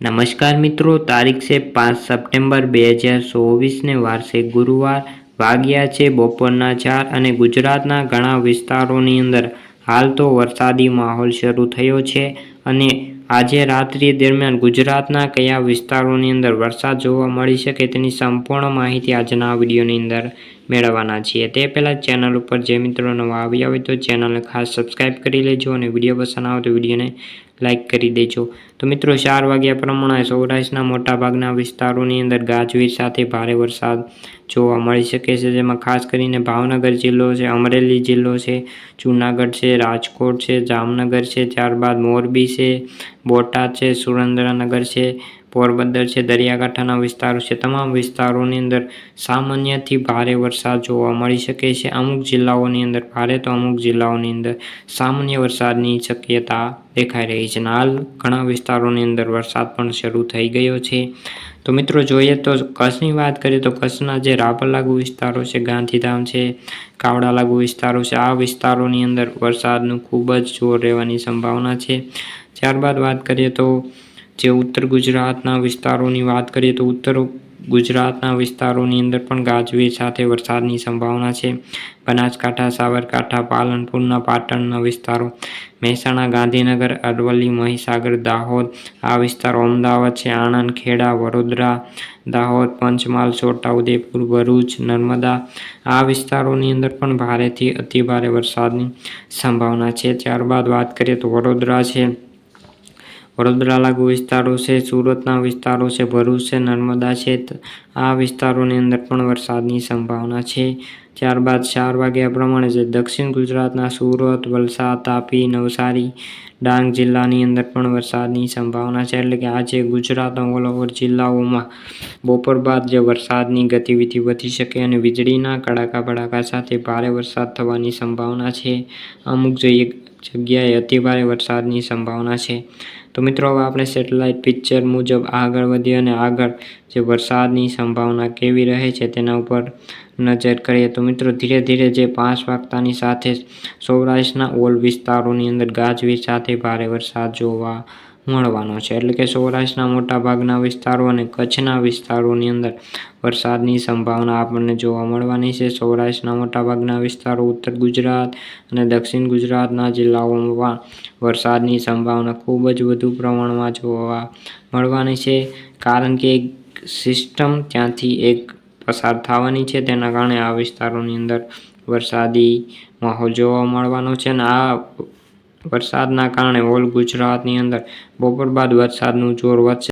નમસ્કાર મિત્રો, તારીખ છે પાંચ સપ્ટેમ્બર બે હજાર ચોવીસને વારસે ગુરુવાર વાગ્યા છે બપોરના ચાર અને ગુજરાતના ઘણા વિસ્તારોની અંદર હાલ તો વરસાદી માહોલ શરૂ થયો છે. અને આજે રાત્રિ દરમિયાન ગુજરાતના કયા વિસ્તારોની અંદર વરસાદ જોવા મળી શકે તેની સંપૂર્ણ માહિતી આજના વિડીયોની અંદર મેળવવાના છીએ. તે પહેલાં ચેનલ ઉપર જે મિત્રો નવા આવ્યા હોય તો ચેનલને ખાસ સબસ્ક્રાઈબ કરી લેજો અને વીડિયો પસંદ આવે તો વિડીયોને લાઇક કરી દેજો. તો મિત્રો, ચાર વાગ્યા પ્રમાણે સૌરાષ્ટ્રના મોટાભાગના વિસ્તારોની અંદર ગાજવીજ સાથે ભારે વરસાદ જોવા મળી શકે છે. જેમાં ખાસ કરીને ભાવનગર જિલ્લો છે, અમરેલી જિલ્લો છે, જૂનાગઢ છે, રાજકોટ છે, જામનગર છે, ત્યારબાદ મોરબી છે, બોટાદ છે, સુરેન્દ્રનગર છે, પોરબંદર છે, દરિયાકાંઠાના વિસ્તારો છે. તમામ વિસ્તારોની અંદર સામાન્યથી ભારે વરસાદ જોવા મળી શકે છે. અમુક જિલ્લાઓની અંદર ભારે તો અમુક જિલ્લાઓની અંદર સામાન્ય વરસાદની શક્યતા દેખાઈ રહી છે. હાલ ઘણા વિસ્તારોની અંદર વરસાદ પણ શરૂ થઈ ગયો છે. તો મિત્રો જોઈએ તો કચ્છની વાત કરીએ તો કચ્છના જે રાપર લાગુ વિસ્તારો છે, ગાંધીધામ છે, કાવડા લાગુ વિસ્તારો છે, આ વિસ્તારોની અંદર વરસાદનું ખૂબ જ જોર રહેવાની સંભાવના છે. ત્યારબાદ વાત કરીએ તો જે ઉત્તર ગુજરાતના વિસ્તારોની વાત કરીએ તો ઉત્તર ગુજરાતના વિસ્તારોની અંદર પણ ગાજવીજ સાથે વરસાદની સંભાવના છે. બનાસકાંઠા, સાબરકાંઠા પાલનપુરના પાટણના વિસ્તારો, મહેસાણા, ગાંધીનગર, અરવલ્લી, મહીસાગર, દાહોદ, આ વિસ્તારો અમદાવાદ છે આણંદ ખેડા, વડોદરા, દાહોદ, પંચમહાલ છોટાઉદેપુર ભરૂચ, નર્મદા, આ વિસ્તારોની અંદર પણ ભારેથી અતિભારે વરસાદની સંભાવના છે. ત્યારબાદ વાત કરીએ તો વડોદરા છે. વડોદરા લાગુ વિસ્તારો છે, સુરતના વિસ્તારો છે, ભરૂચ છે, નર્મદા છે. આ વિસ્તારોની અંદર પણ વરસાદની સંભાવના છે. ત્યારબાદ ચાર વાગ્યા પ્રમાણે છે દક્ષિણ ગુજરાતના સુરત, વલસાડ, તાપી, નવસારી, ડાંગ જિલ્લાની અંદર પણ વરસાદની સંભાવના છે. એટલે કે આજે ગુજરાતના ઓલ ઓવર જિલ્લાઓમાં બપોર બાદ જે વરસાદની ગતિવિધિ વધી શકે અને વીજળીના કડાકા ભડાકા સાથે ભારે વરસાદ થવાની સંભાવના છે. અમુક જગ્યાએ અતિભારે વરસાદની સંભાવના છે. તો મિત્રો, હવે આપણે સેટેલાઇટ પિક્ચર મુજબ આગળ વધીએ અને આગળ જે વરસાદની સંભાવના કેવી રહે છે તેના ઉપર નજર કરીએ. તો મિત્રો, ધીરે ધીરે જે પાંચ વાગતાની સાથે સૌરાષ્ટ્રના ઓલ વિસ્તારોની અંદર ગાજવીજ સાથે ભારે વરસાદ જોવા મળવાનો છે. એટલે કે સૌરાષ્ટ્રના મોટાભાગના વિસ્તારો અને કચ્છના વિસ્તારોની અંદર વરસાદની સંભાવના આપણને જોવા મળવાની છે. સૌરાષ્ટ્રના મોટાભાગના વિસ્તારો ઉત્તર ગુજરાત અને દક્ષિણ ગુજરાતના જિલ્લાઓમાં વરસાદની સંભાવના ખૂબ જ વધુ પ્રમાણમાં જોવા મળવાની છે. કારણ કે એક સિસ્ટમ ત્યાંથી એક પસાર થવાની છે. તેના કારણે આ વિસ્તારોની અંદર વરસાદી માહોલ જોવા મળવાનો છે અને આ વરસાદના કારણે ઓલ ગુજરાતની અંદર બપોર બાદ વરસાદનું જોર વધશે.